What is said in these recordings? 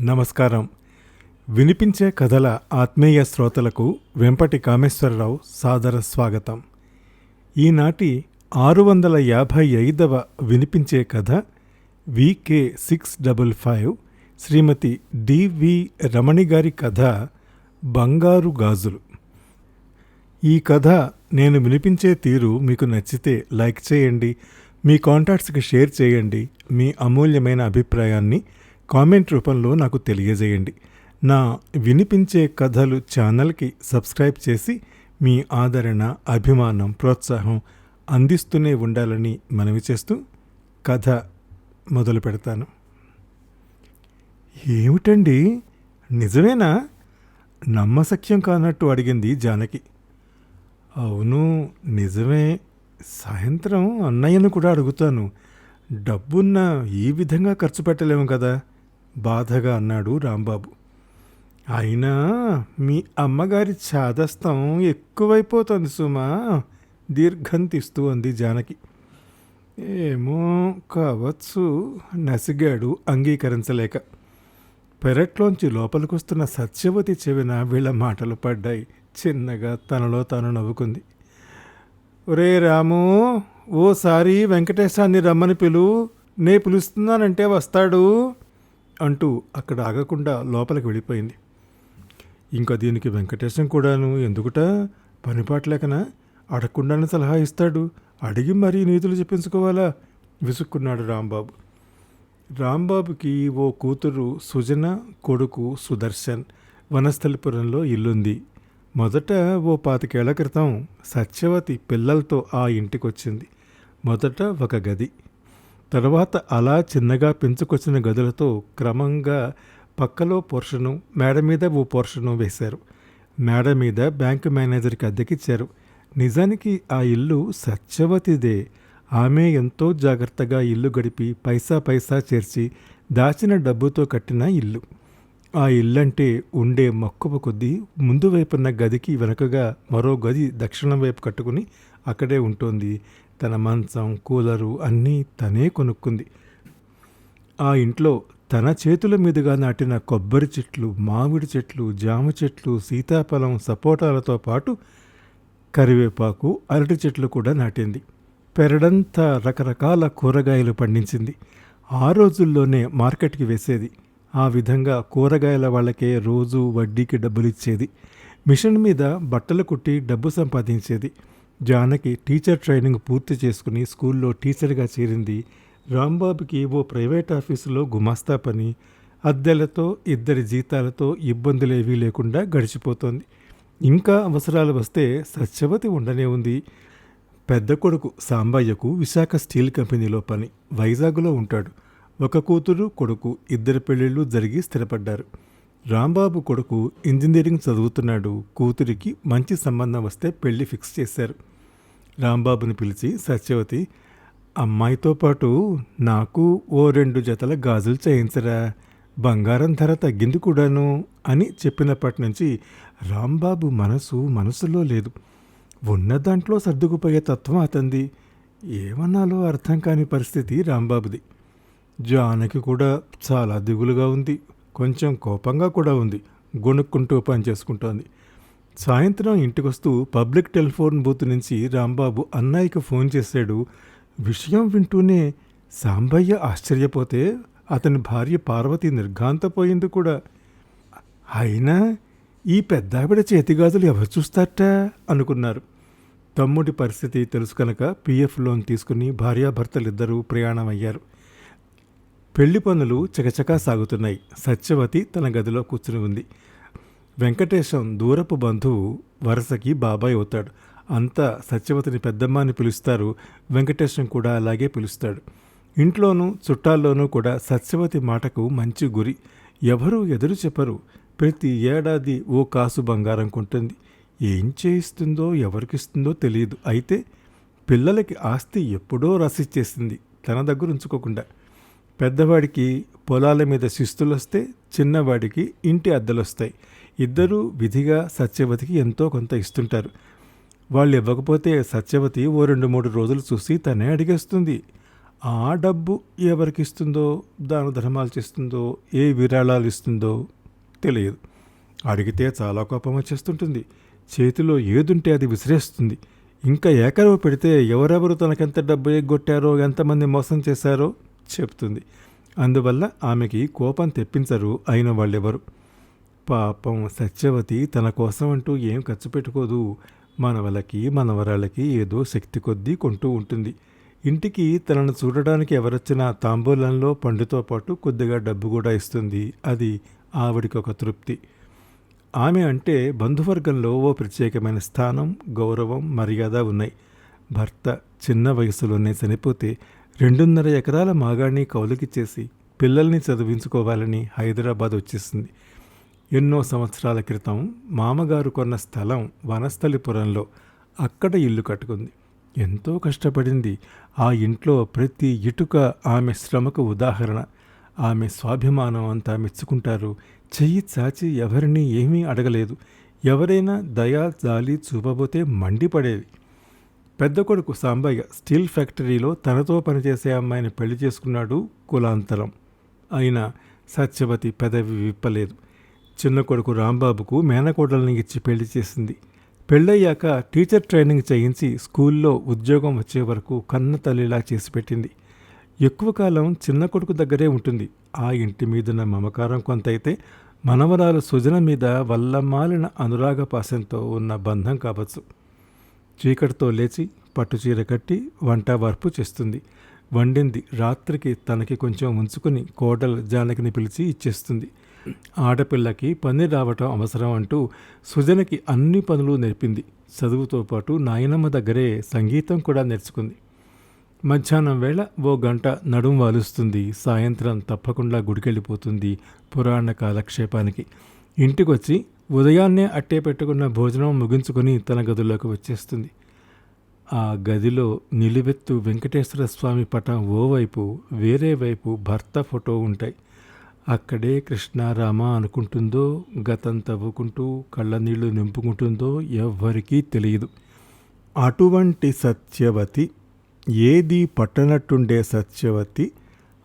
నమస్కారం. వినిపించే కథల ఆత్మీయ శ్రోతలకు వెంపటి కామేశ్వరరావు సాదర స్వాగతం. ఈనాటి ఆరు వందల యాభై ఐదవ వినిపించే కథ VK six double five Srimati DV Ramani గారి కథ బంగారు గాజులు. ఈ కథ నేను వినిపించే తీరు మీకు నచ్చితే లైక్ చేయండి మీ కాంటాక్ట్స్కి షేర్ చేయండి మీ అమూల్యమైన అభిప్రాయాన్ని కామెంట్ రూపంలో నాకు తెలియజేయండి. నా వినిపించే కథలు ఛానల్కి సబ్స్క్రైబ్ చేసి మీ ఆదరణ అభిమానం ప్రోత్సాహం అందిస్తూనే ఉండాలని మనవి చేస్తూ కథ మొదలు పెడతాను. ఏమిటండి? నిజమేనా? నమ్మసఖ్యం కానట్టు అడిగింది జానకి. అవును నిజమే. సాయంత్రం అన్నయ్యను కూడా అడుగుతాను. డబ్బున్న ఈ విధంగా ఖర్చు పెట్టలేము కదా. బాధగా అన్నాడు రాంబాబు. అయినా మీ అమ్మగారి చాదస్తం ఎక్కువైపోతుంది సుమా దీర్ఘం తీస్తూ అంది జానకి. ఏమో కావచ్చు నసిగాడు అంగీకరించలేక. పెరట్లోంచి లోపలికొస్తున్న సత్యవతి చెవిన వీళ్ళ మాటలు పడ్డాయి. చిన్నగా తనలో తాను నవ్వుకుంది. ఒరే రాము ఓసారి వెంకటేశాన్ని రమ్మని పిలు. నే పిలుస్తున్నానంటే వస్తాడు. అంటూ అక్కడ ఆగకుండా లోపలికి వెళ్ళిపోయింది. ఇంకా దీనికి వెంకటేశం కూడాను ఎందుకుట? పనిపాట్లేకనా? అడగకుండానే సలహా ఇస్తాడు. అడిగి మరీ నీతులు చెప్పించుకోవాలా? విసుక్కున్నాడు రాంబాబు. రాంబాబుకి ఓ కూతురు సుజన కొడుకు సుదర్శన్ వనస్థలిపురంలో ఇల్లుంది. మొదట ఓ పాతికేళ్ళ క్రితం సత్యవతి పిల్లలతో ఆ ఇంటికొచ్చింది. మొదట ఒక గది. తర్వాత అలా చిన్నగా పెంచుకొచ్చిన గదులతో క్రమంగా పక్కలో పోర్షను మేడ మీద ఓ పోర్షను వేశారు. మేడ మీద బ్యాంకు మేనేజర్కి అద్దెకిచ్చారు. నిజానికి ఆ ఇల్లు సత్యవతిదే. ఆమె ఎంతో జాగ్రత్తగా ఇల్లు గడిపి పైసా పైసా చేర్చి దాచిన డబ్బుతో కట్టిన ఇల్లు. ఆ ఇల్లంటే ఉండే మక్కువ కొద్దీ ముందు వైపున్న గదికి వెనకగా మరో గది దక్షిణం వైపు కట్టుకుని అక్కడే ఉంటుంది. తన మంచం కూలరు అన్నీ తనే కొనుక్కుంది. ఆ ఇంట్లో తన చేతుల మీదుగా నాటిన కొబ్బరి చెట్లు మామిడి చెట్లు జామ చెట్లు సీతాఫలం సపోటాలతో పాటు కరివేపాకు అరటి చెట్లు కూడా నాటింది. పెరడంతా రకరకాల కూరగాయలు పండించింది. ఆ రోజుల్లోనే మార్కెట్కి వేసేది. ఆ విధంగా కూరగాయల వాళ్ళకే రోజు వడ్డీకి డబ్బులు ఇచ్చేది మిషన్ మీద బట్టలు కుట్టి డబ్బు సంపాదించేది. జానకి టీచర్ ట్రైనింగ్ పూర్తి చేసుకుని స్కూల్లో టీచర్గా చేరింది. రాంబాబుకి ఓ ప్రైవేట్ ఆఫీసులో గుమాస్తా పని. అద్దెలతో ఇద్దరి జీతాలతో ఇబ్బందులేవీ లేకుండా గడిచిపోతోంది. ఇంకా అవసరాలు వస్తే సత్యవతి ఉండనే ఉంది. పెద్ద కొడుకు సాంబయ్యకు విశాఖ స్టీల్ కంపెనీలో పని. వైజాగ్లో ఉంటాడు. ఒక కూతురు కొడుకు ఇద్దరు పెళ్ళిళ్ళు జరిగి స్థిరపడ్డారు. రాంబాబు కొడుకు ఇంజనీరింగ్ చదువుతున్నాడు. కూతురికి మంచి సంబంధం వస్తే పెళ్ళి ఫిక్స్ చేశారు. రాంబాబుని పిలిచి సత్యవతి అమ్మాయితో పాటు నాకు ఓ రెండు జతల గాజులు చేయించరా. బంగారం ధర తగ్గింది కూడాను అని చెప్పినప్పటి నుంచి రాంబాబు మనసు మనసులో లేదు. ఉన్న దాంట్లో సర్దుకుపోయే తత్వం అతంది. ఏమన్నాలో అర్థం కాని పరిస్థితి రాంబాబుది. జానకి కూడా చాలా దిగులుగా ఉంది. కొంచెం కోపంగా కూడా ఉంది. గొణుక్కుంటూ పని చేసుకుంటోంది. సాయంత్రం ఇంటికొస్తూ పబ్లిక్ టెలిఫోన్ బూత్ నుంచి రాంబాబు అన్నయ్యకి ఫోన్ చేశాడు. విషయం వింటూనే సాంబయ్య ఆశ్చర్యపోతే అతని భార్య పార్వతి నిర్ఘాంతపోయింది కూడా. అయినా ఈ పెద్దావిడ చేతిగాజులు ఎవరు చూస్తారట? అనుకున్నారు. తమ్ముడి పరిస్థితి తెలుసు కనుక పీఎఫ్ లోన్ తీసుకుని భార్యాభర్తలిద్దరూ ప్రయాణమయ్యారు. పెళ్ళి పనులు చకచకా సాగుతున్నాయి. సత్యవతి తన గదిలో కూర్చుని ఉంది. వెంకటేశం దూరపు బంధువు వరుసకి బాబాయ్ అవుతాడు. అంతా సత్యవతిని పెద్దమ్మ అని పిలుస్తారు. వెంకటేశం కూడా అలాగే పిలుస్తాడు. ఇంట్లోనూ చుట్టాల్లోనూ కూడా సత్యవతి మాటకు మంచి గురి. ఎవరూ ఎదురు చెప్పరు. ప్రతి ఏడాది ఓ కాసు బంగారం కొంటుంది. ఏం చేయిస్తుందో ఎవరికిస్తుందో తెలియదు. అయితే పిల్లలకి ఆస్తి ఎప్పుడో రసిచ్చేసింది. తన దగ్గర ఉంచుకోకుండా. పెద్దవాడికి పొలాల మీద శిస్తులు వస్తే చిన్నవాడికి ఇంటి అద్దెలొస్తాయి. ఇద్దరూ విధిగా సత్యవతికి ఎంతో కొంత ఇస్తుంటారు. వాళ్ళు ఇవ్వకపోతే సత్యవతి ఓ రెండు మూడు రోజులు చూసి తనే అడిగేస్తుంది. ఆ డబ్బు ఎవరికి ఇస్తుందో దాన ధర్మాలు చేస్తుందో ఏ విరాళాలు ఇస్తుందో తెలియదు. అడిగితే చాలా కోపం వచ్చేస్తుంటుంది. చేతిలో ఏదుంటే అది విసిరేస్తుంది. ఇంకా ఏకరవ పెడితే ఎవరెవరు తనకెంత డబ్బు ఎగ్గొట్టారో ఎంతమంది మోసం చేశారో చెప్తుంది. అందువల్ల ఆమెకి కోపం తెప్పించరు అయిన వాళ్ళెవరు. పాపం సత్యవతి తన కోసం అంటూ ఏం ఖర్చు పెట్టుకోదు. మనవలకి మనవరాలకి ఏదో శక్తి కొద్దీ కొంటూ ఉంటుంది. ఇంటికి తనను చూడడానికి ఎవరొచ్చినా తాంబూలంలో పండుతో పాటు కొద్దిగా డబ్బు కూడా ఇస్తుంది. అది ఆవిడికి ఒక తృప్తి. ఆమె అంటే బంధువర్గంలో ఓ ప్రత్యేకమైన స్థానం గౌరవం మర్యాద ఉన్నాయి. భర్త చిన్న వయసులోనే చనిపోతే రెండున్నర ఎకరాల మాగాణ్ణి కౌలుకిచ్చేసి పిల్లల్ని చదివించుకోవాలని హైదరాబాద్ వచ్చేసింది. ఎన్నో సంవత్సరాల క్రితం మామగారు కొన్న స్థలం వనస్థలిపురంలో అక్కడ ఇల్లు కట్టుకుంది. ఎంతో కష్టపడింది. ఆ ఇంట్లో ప్రతి ఇటుక ఆమె శ్రమకు ఉదాహరణ. ఆమె స్వాభిమానం అంతా మెచ్చుకుంటారు. చెయ్యి చాచి ఎవరిని ఏమీ అడగలేదు. ఎవరైనా దయా జాలి చూపబోతే మండిపడేది పెద్ద కొడుకు సాంబయ్య స్టీల్ ఫ్యాక్టరీలో తనతో పనిచేసే అమ్మాయిని పెళ్ళి చేసుకున్నాడు కులాంతరం. అయినా సత్యవతి పెదవి విప్పలేదు. చిన్న కొడుకు రాంబాబుకు మేనకోడల్ని ఇచ్చి పెళ్ళి చేసింది. పెళ్ళయ్యాక టీచర్ ట్రైనింగ్ చేయించి స్కూల్లో ఉద్యోగం వచ్చే వరకు కన్న తల్లిలా చేసి పెట్టింది. ఎక్కువ కాలం చిన్న కొడుకు దగ్గరే ఉంటుంది. ఆ ఇంటి మీదున్న మమకారం కొంత అయితే మనవరాలు సుజన మీద వల్లమాలిన అనురాగ పాశంతో ఉన్న బంధం కావచ్చు. చీకటితో లేచి పట్టుచీర కట్టి వంట వార్పు చేస్తుంది. వండింది రాత్రికి తనకి కొంచెం ఉంచుకుని కోడలు జానకిని పిలిచి ఇచ్చేస్తుంది. ఆడపిల్లకి పని రావటం అవసరం అంటూ సుజనకి అన్ని పనులు నేర్పింది. చదువుతో పాటు నాయనమ్మ దగ్గరే సంగీతం కూడా నేర్చుకుంది. మధ్యాహ్నం వేళ ఓ గంట నడుం వాలుస్తుంది. సాయంత్రం తప్పకుండా గుడికెళ్ళిపోతుంది పురాణ కాలక్షేపానికి. ఇంటికొచ్చి ఉదయాన్నే అట్టే పెట్టుకున్న భోజనం ముగించుకొని తన గదిలోకి వచ్చేస్తుంది. ఆ గదిలో నిలువెత్తు వెంకటేశ్వర స్వామి పటం ఓవైపు వేరే వైపు భర్త ఫోటో ఉంటాయి. అక్కడే కృష్ణారామ అనుకుంటుందో గతం తవ్వుకుంటూ కళ్ళ నీళ్ళు నింపుకుంటుందో ఎవ్వరికీ తెలియదు. అటువంటి సత్యవతి ఏది పట్టనట్టుండే సత్యవతి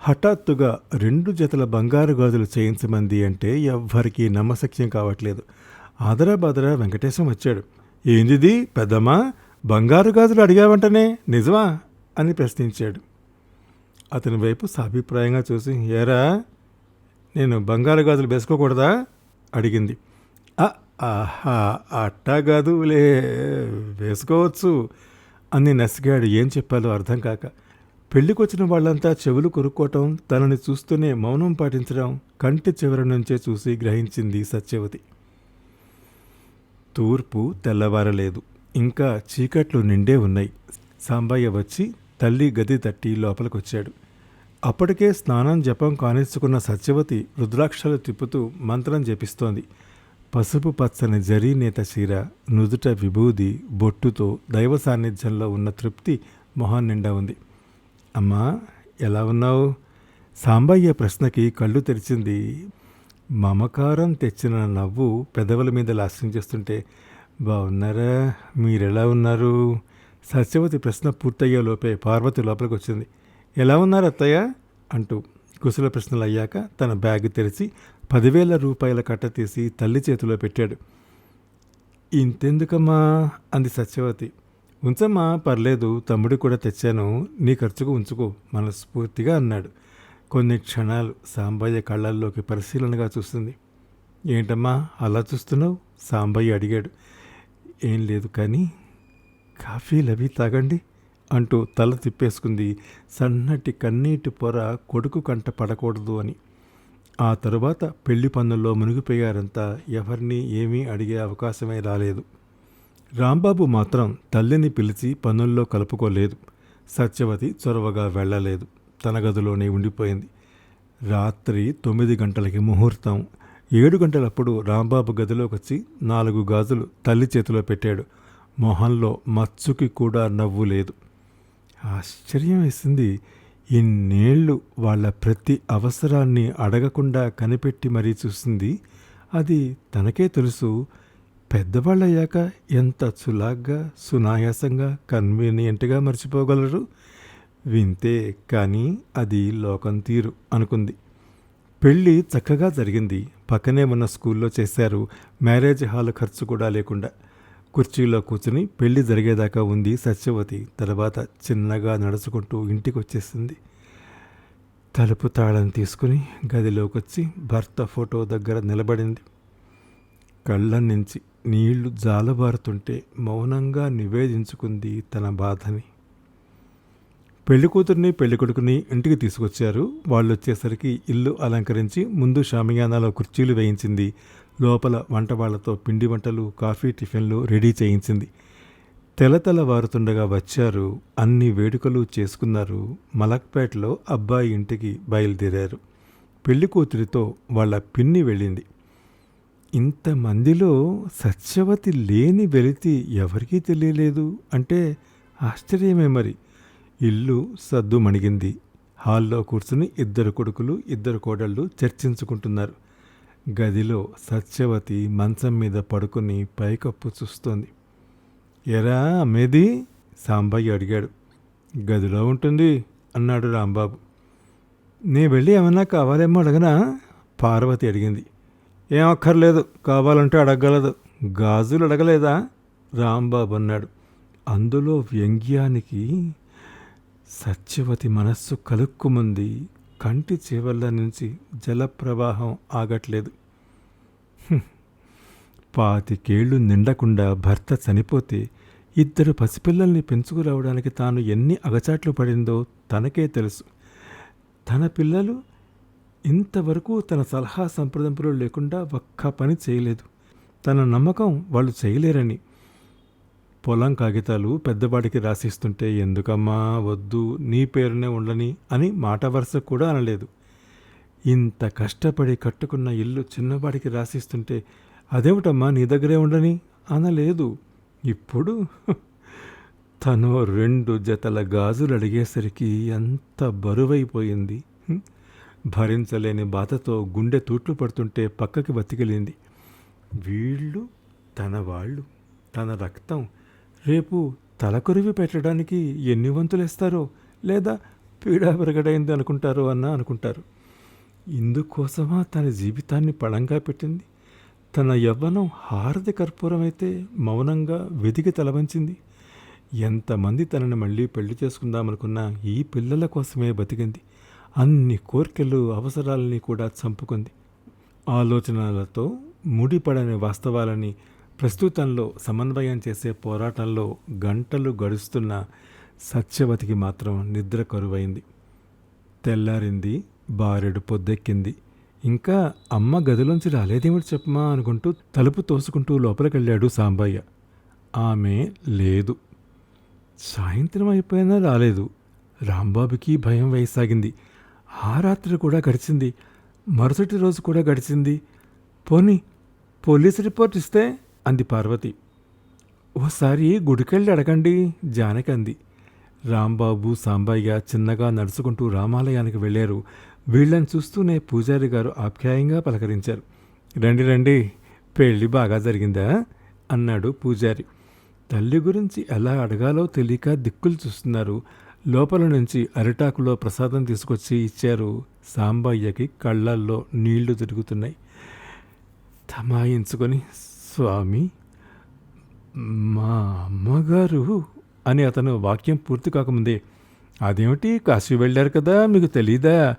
హఠాత్తుగా రెండు జతల బంగారు గాజులు చేయించమంది అంటే ఎవ్వరికీ నమ్మశక్యం కావట్లేదు. ఆదరాబాదరా వెంకటేశం వచ్చాడు. ఏందిది పెద్దమ్మా? బంగారు గాజులు అడిగావంటనే నిజమా? అని ప్రశ్నించాడు. అతని వైపు సాభిప్రాయంగా చూసి ఏరా నేను బంగారు గాజులు వేసుకోకూడదా? అడిగింది. "ఆ, ఆహా అట్టా గాజులే వేసుకోవచ్చు అని నసిగాడు. ఏం చెప్పాలో అర్థం కాక పెళ్ళికొచ్చిన వాళ్ళంతా చెవులు కొరుక్కోవటం తనని చూస్తూనే మౌనం పాటించడం కంటి చివరి నుంచే చూసి గ్రహించింది సత్యవతి. తూర్పు తెల్లవారలేదు. ఇంకా చీకట్లు నిండే ఉన్నాయి. సాంబయ్య వచ్చి తల్లి గది తట్టి లోపలికొచ్చాడు. అప్పటికే స్నానం జపం కానిచ్చుకున్న సత్యవతి రుద్రాక్షలు తిప్పుతూ మంత్రం జపిస్తోంది. పసుపు పచ్చని జరీ నేత చీర నుదుట విభూది బొట్టుతో దైవ సాన్నిధ్యంలో ఉన్న తృప్తి మొహం నిండా ఉంది. అమ్మా ఎలా ఉన్నావు? సాంబయ్య ప్రశ్నకి కళ్ళు తెరిచింది. మమకారం తెచ్చిన నవ్వు పెదవుల మీద లాస్యం చేస్తుంటే బాగున్నారా మీరెలా ఉన్నారు? సత్యవతి ప్రశ్న పూర్తయ్యే లోపే పార్వతి లోపలికి వచ్చింది ఎలా ఉన్నారు అత్తయ్య? అంటూ కుశల ప్రశ్నలు అయ్యాక తన బ్యాగ్ తెరిచి పదివేల రూపాయల కట్ట తీసి తల్లి చేతిలో పెట్టాడు. ఇంతెందుకమ్మా? అంది సత్యవతి. ఉంచమ్మా పర్లేదు తమ్ముడు కూడా తెచ్చాను నీ ఖర్చుకు ఉంచుకో మనస్ఫూర్తిగా అన్నాడు. కొన్ని క్షణాలు సాంబయ్య కళ్ళల్లోకి పరిశీలనగా చూస్తుంది. ఏంటమ్మా అలా చూస్తున్నావు? సాంబయ్య అడిగాడు. ఏం లేదు కానీ కాఫీలు అవి తాగండి అంటూ తల తిప్పేసుకుంది. సన్నటి కన్నీటి పొర కొడుకు కంట పడకూడదు అని. ఆ తరువాత పెళ్ళి పనుల్లో మునిగిపోయారంతా ఎవరిని ఏమీ అడిగే అవకాశమే రాలేదు. రాంబాబు మాత్రం తల్లిని పిలిచి పనుల్లో కలుపుకోలేదు. సత్యవతి చొరవగా వెళ్ళలేదు. తన గదిలోనే ఉండిపోయింది. రాత్రి తొమ్మిది గంటలకి ముహూర్తం. ఏడు గంటలప్పుడు రాంబాబు గదిలోకి వచ్చి నాలుగు గాజులు తల్లి చేతిలో పెట్టాడు. మొహంలో మచ్చుకి కూడా నవ్వు లేదు. ఆశ్చర్యం వేసింది. ఇన్నేళ్ళు వాళ్ళ ప్రతి అవసరాన్ని అడగకుండా కనిపెట్టి మరీ చూసింది. అది తనకే తెలుసు. పెద్దవాళ్ళయ్యాక ఎంత చులాగ్గా సునాయాసంగా కన్వీనియంట్గా మర్చిపోగలరు? వింతే కానీ అది లోకం తీరు అనుకుంది. పెళ్ళి చక్కగా జరిగింది. పక్కనే ఉన్న స్కూల్లో చేశారు. మ్యారేజ్ హాల్ ఖర్చు కూడా లేకుండా. కుర్చీలో కూర్చుని పెళ్ళి జరిగేదాకా ఉంది సత్యవతి. తర్వాత చిన్నగా నడుచుకుంటూ ఇంటికి వచ్చేసింది తలుపు తాళం తీసుకుని గదిలోకి వచ్చి భర్త ఫోటో దగ్గర నిలబడింది. కళ్ళ నుంచి నీళ్ళు జాలబారుతుంటే మౌనంగా నివేదించుకుంది తన బాధని. పెళ్ళి పెళ్ళికొడుకుని ఇంటికి తీసుకొచ్చారు. వాళ్ళు వచ్చేసరికి ఇల్లు అలంకరించి ముందు షామియానాలో కుర్చీలు వేయించింది. లోపల వంట వాళ్ళతో పిండి వంటలు కాఫీ టిఫిన్లు రెడీ చేయించింది. తెలతెల వారుతుండగా వచ్చారు. అన్ని వేడుకలు చేసుకున్నారు. మలక్పేటలో అబ్బాయి ఇంటికి బయలుదేరారు. పెళ్ళి కూతురితో వాళ్ళ పిన్ని వెళ్ళింది. ఇంతమందిలో సత్యవతి లేని వెలితి ఎవరికీ తెలియలేదు. అంటే ఆశ్చర్యమే మరి. ఇల్లు సద్దు మణిగింది హాల్లో కూర్చుని ఇద్దరు కొడుకులు ఇద్దరు కోడళ్ళు చర్చించుకుంటున్నారు. గదిలో సత్యవతి మంచం మీద పడుకుని పైకప్పు చూస్తోంది. ఎరా అమ్మేది? సాంబయ్య అడిగాడు. గదిలో ఉంటుంది అన్నాడు రాంబాబు. నే వెళ్ళి ఏమన్నా కావాలేమో అడగనా? పార్వతి అడిగింది. ఏం అక్కర్లేదు కావాలంటే అడగలదు. గాజులు అడగలేదా? రాంబాబు అన్నాడు. అందులో వ్యంగ్యానికి సత్యవతి మనస్సు కలుక్కుమంది. కంటి చివర్ల నుంచి జలప్రవాహం ఆగట్లేదు. పాతికేళ్ళు నిండకుండా భర్త చనిపోతే ఇద్దరు పసిపిల్లల్ని పెంచుకురావడానికి తాను ఎన్ని అగచాట్లు పడిందో తనకే తెలుసు. తన పిల్లలు ఇంతవరకు తన సలహా సంప్రదింపులు లేకుండా ఒక్క పని చేయలేదు. తన నమ్మకం వాళ్ళు చేయలేరని. పొలం కాగితాలు పెద్దవాడికి రాసిస్తుంటే ఎందుకమ్మా వద్దు నీ పేరునే ఉండని అని మాట వరుస కూడా అనలేదు. ఇంత కష్టపడి కట్టుకున్న ఇల్లు చిన్నవాడికి రాసిస్తుంటే అదేమిటమ్మా నీ దగ్గరే ఉండని? అనలేదు. ఇప్పుడు తను రెండు జతల గాజులు అడిగేసరికి ఎంత బరువైపోయింది. భరించలేని బాధతో గుండె తూట్లు పడుతుంటే పక్కకి బతికిలింది వీళ్ళు తన వాళ్ళు తన రక్తం. రేపు తలకొరివి పెట్టడానికి ఎన్ని వంతులేస్తారో లేదా పీడా విరగడైంది అనుకుంటారో అన్న అనుకుంటారు. ఇందుకోసమా తన జీవితాన్ని పళంగా పెట్టింది? తన యవ్వనం హారతి కర్పూరమైతే మౌనంగా వెదిగి తలవంచింది. ఎంతమంది తనని మళ్ళీ పెళ్ళి చేసుకుందామనుకున్నా ఈ పిల్లల కోసమే బతికింది. అన్ని కోర్కెలు అవసరాలని కూడా చంపుకుంది. ఆలోచనలతో ముడిపడని వాస్తవాలని ప్రస్తుతంలో సమన్వయం చేసే పోరాటంలో గంటలు గడుస్తున్న సత్యవతికి మాత్రం నిద్ర కరువైంది. తెల్లారింది బారెడు పొద్దెక్కింది. ఇంకా అమ్మ గదిలోంచి రాలేదేమిటి చెప్పమా అనుకుంటూ తలుపు తోసుకుంటూ లోపలికెళ్ళాడు సాంబయ్య. ఆమె లేదు. సాయంత్రం అయిపోయినా రాలేదు. రాంబాబుకి భయం వేయసాగింది. ఆ రాత్రి కూడా గడిచింది. మరుసటి రోజు కూడా గడిచింది. పోనీ పోలీస్ రిపోర్ట్ ఇస్తే? అంది పార్వతి. ఓసారి గుడికెళ్ళి అడగండి జానకి అంది. రాంబాబు సాంబయ్య చిన్నగా నడుచుకుంటూ రామాలయానికి వెళ్ళారు. వీళ్ళని చూస్తూనే పూజారి గారు ఆప్యాయంగా పలకరించారు. రండి రండి పెళ్ళి బాగా జరిగిందా? అన్నాడు పూజారి. తల్లి గురించి ఎలా అడగాలో తెలియక దిక్కులు చూస్తున్నారు. లోపల నుంచి అరిటాకులో ప్రసాదం తీసుకొచ్చి ఇచ్చారు సాంబయ్యకి కళ్ళల్లో నీళ్ళు తిరుగుతున్నాయి. తమాయించుకొని స్వామి మా అమ్మగారు అని అతను వాక్యం పూర్తి కాకముందే అదేమిటి? కాశీ వెళ్ళారు కదా మీకు తెలీదా?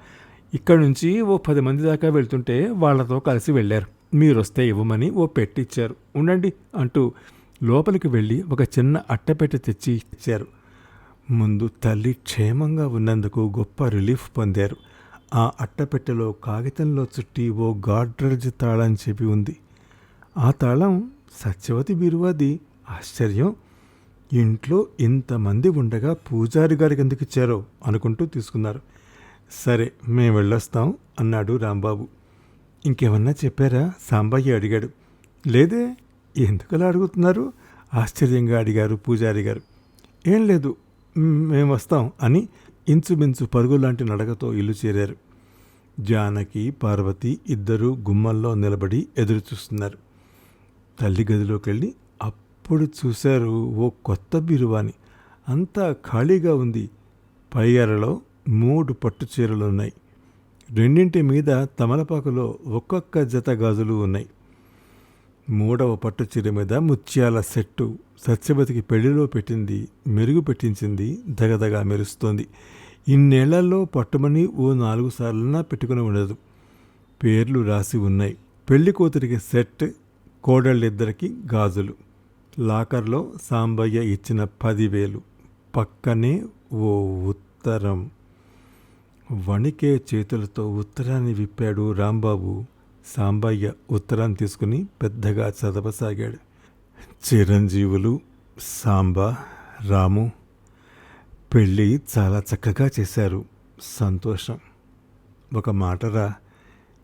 ఇక్కడ నుంచి ఓ పది మంది దాకా వెళ్తుంటే వాళ్ళతో కలిసి వెళ్ళారు. మీరు వస్తే ఇవ్వమని ఓ పెట్టిచ్చారు. ఉండండి అంటూ లోపలికి వెళ్ళి ఒక చిన్న అట్టపెట్టె తెచ్చి ఇచ్చారు. ముందు తల్లి క్షేమంగా ఉన్నందుకు గొప్ప రిలీఫ్ పొందారు. ఆ అట్టపెట్టెలో కాగితంలో చుట్టి ఓ గాడ్రేజ్ తాళం చెప్పి ఉంది. ఆ తాళం సత్యవతి బీరువాది. ఆశ్చర్యం. ఇంట్లో ఇంతమంది ఉండగా పూజారి గారికి ఎందుకు ఇచ్చారో అనుకుంటూ తీసుకున్నారు. సరే మేము వెళ్ళొస్తాం అన్నాడు రాంబాబు. ఇంకేమన్నా చెప్పారా? సాంబయ్య అడిగాడు. లేదే ఎందుకలా అడుగుతున్నారు? ఆశ్చర్యంగా అడిగారు పూజారి గారు. ఏం లేదు మేము వస్తాం అని ఇంచుమించు పరుగులాంటి నడకతో ఇల్లు చేరారు. జానకి పార్వతి ఇద్దరూ గుమ్మల్లో నిలబడి ఎదురు చూస్తున్నారు తల్లి గదిలోకి వెళ్ళి అప్పుడు చూశారు ఓ కొత్త బీరువాని. అంతా ఖాళీగా ఉంది. పై అరలో మూడు పట్టు చీరలు ఉన్నాయి. రెండింటి మీద తమలపాకులో ఒక్కొక్క జత గాజులు ఉన్నాయి. మూడవ పట్టు చీర మీద ముత్యాల సెట్టు. సత్యవతికి పెళ్ళిలో పెట్టింది మెరుగు పెట్టించింది దగదగా మెరుస్తోంది. ఇన్నేళ్ళలో పట్టుమని ఓ నాలుగు సార్లన్నా పెట్టుకుని ఉండదు. పేర్లు రాసి ఉన్నాయి. పెళ్ళి కూతురికి సెట్ కోడళ్ళిద్దరికి గాజులు. లాకర్లో సాంబయ్య ఇచ్చిన పదివేలు. పక్కనే ఓ ఉత్తరం. వణికే చేతులతో ఉత్తరాన్ని విప్పాడు రాంబాబు. సాంబయ్య ఉత్తరాన్ని తీసుకుని పెద్దగా చదవసాగాడు. చిరంజీవులు సాంబ రాము పెళ్ళి చాలా చక్కగా చేశారు. సంతోషం. ఒక మాటరా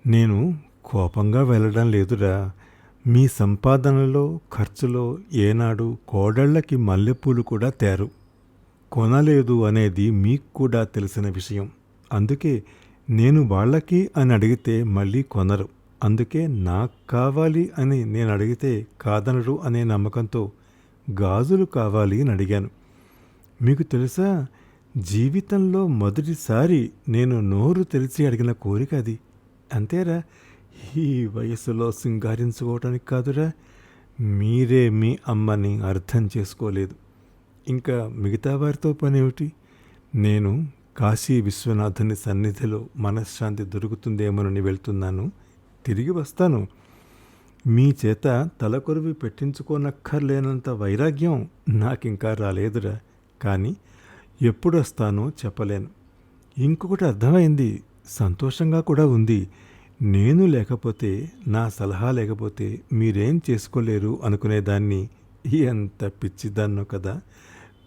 నేను కోపంగా వెళ్ళడం లేదురా. మీ సంపాదనలో ఖర్చులో ఏనాడు కోడళ్ళకి మల్లెపూలు కూడా తేరు. కొనలేదు అనేది మీకు కూడా తెలిసిన విషయం. అందుకే నేను వాళ్ళకి అని అడిగితే మళ్ళీ కొనరు. అందుకే నాకు కావాలి అని నేను అడిగితే కాదనరు అనే నమ్మకంతో గాజులు కావాలి అని అడిగాను. మీకు తెలుసా జీవితంలో మొదటిసారి నేను నోరు తెరిచి అడిగిన కోరిక అది. అంతేరా ఈ వయసులో సింగారించుకోవటానికి కాదురా మీరే మీ అమ్మని అర్థం చేసుకోలేదు. ఇంకా మిగతా వారితో పనేమిటి? నేను కాశీ విశ్వనాథుని సన్నిధిలో మనశ్శాంతి దొరుకుతుందేమోనని వెళ్తున్నాను. తిరిగి వస్తాను. మీ చేత తలకొరివి పెట్టించుకోనక్కర్లేనంత వైరాగ్యం నాకింకా రాలేదురా. కానీ ఎప్పుడు వస్తానో చెప్పలేను. ఇంకొకటి అర్థమైంది. సంతోషంగా కూడా ఉంది. నేను లేకపోతే నా సలహా లేకపోతే మీరేం చేసుకోలేరు అనుకునేదాన్ని. ఎంత పిచ్చిదాన్నో కదా.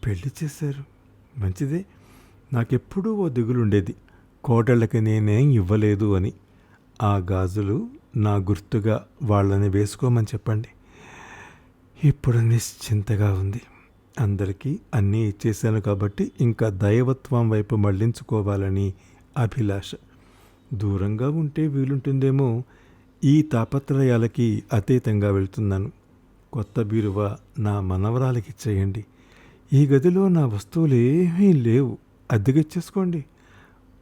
పెళ్ళి చేశారు. మంచిదే. నాకెప్పుడూ ఓ దిగులుండేది. కోడళ్ళకి నేనేం ఇవ్వలేదు అని. ఆ గాజులు నా గుర్తుగా వాళ్ళని వేసుకోమని చెప్పండి. ఇప్పుడు నిశ్చింతగా ఉంది. అందరికీ అన్నీ ఇచ్చేసాను కాబట్టి ఇంకా దైవత్వం వైపు మళ్ళించుకోవాలని అభిలాష. దూరంగా ఉంటే వీలుంటుందేమో ఈ తాపత్రయాలకి అతీతంగా వెళ్తున్నాను. కొత్త బీరువా నా మనవరాలకి చేయండి ఈ గదిలో నా వస్తువులు ఏమీ లేవు అద్దెకిచ్చేసుకోండి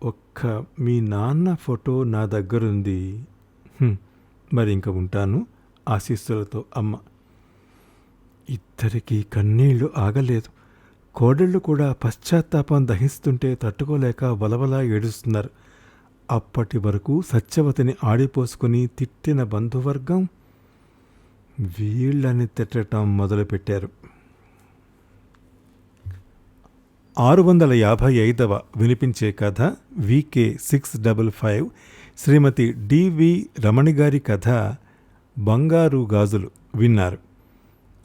ఒక్క మీ నాన్న ఫోటో నా దగ్గరుంది. మరి ఇంక ఉంటాను ఆశీస్సులతో. అమ్మ ఇద్దరికీ కన్నీళ్ళు ఆగలేదు. కోడళ్ళు కూడా పశ్చాత్తాపం దహిస్తుంటే తట్టుకోలేక వలవలా ఏడుస్తున్నారు. అప్పటి వరకు సత్యవతిని ఆడిపోసుకుని తిట్టిన బంధువర్గం వీళ్ళని తిట్టడం మొదలుపెట్టారు. ఆరు వందల యాభై ఐదవ వినిపించే కథ VK six double five Srimati DV Ramani గారి కథ బంగారు గాజులు విన్నారు.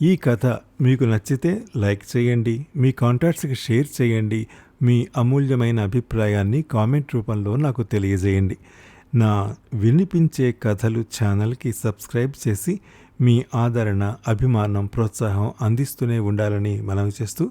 ఈ కథ మీకు నచ్చితే లైక్ చేయండి మీ కాంటాక్ట్స్కి షేర్ చేయండి మీ అమూల్యమైన అభిప్రాయాన్ని కామెంట్ రూపంలో నాకు తెలియజేయండి. నా వినిపించే కథలు ఛానల్కి సబ్స్క్రైబ్ చేసి మీ ఆదరణ అభిమానం ప్రోత్సాహం అందిస్తూనే ఉండాలని మనవి చేస్తూ